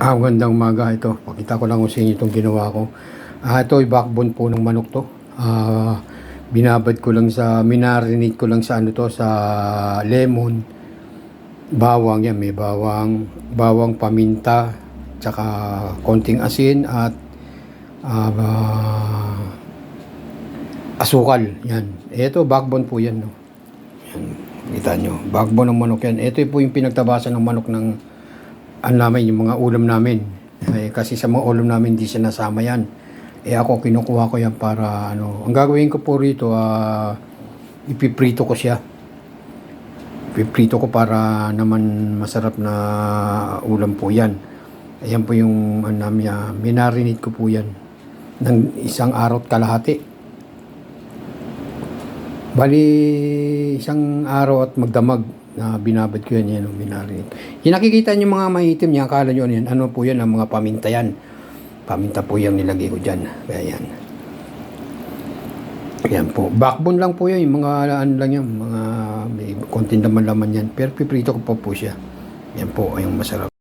Ah, magandang umaga ito. Pakita ko lang sa inyo itong ginawa ko. Ah, ito ay backbone po ng manok to. Ah, binabad ko lang sa, minarinate ko lang sa ano to, sa lemon. Bawang yan, may bawang, bawang paminta, tsaka konting asin at ah, asukal. Yan. Ito, backbone po yan. No? Yan. Kita nyo. Backbone ng manok yan. Ito po yung pinagtabasan ng manok ng ano namin, yung mga ulam namin. Eh, kasi sa mga ulam namin, hindi siya nasama yan. Eh ako, kinukuha ko yan para ano. Ang gagawin ko po rito, ah, ipiprito ko siya. Ipiprito ko para naman masarap na ulam po yan. Ayan po yung ano namin, ah, minarinate ko po yan ng isang araw at kalahati. Bali, isang araw at magdamag na binabad ko yan, yan, minarinate. Yung nakikita niyo mga maitim niya, akala nyo yan, ano po yan, ang mga paminta yan. Paminta po yung nilagay ko dyan. Kaya yan. Yan po. Backbone lang po yan, yung mga ano lang yan, mga may konting laman-laman yan. Pero piprito ko pa po siya. Yan po, yung masarap.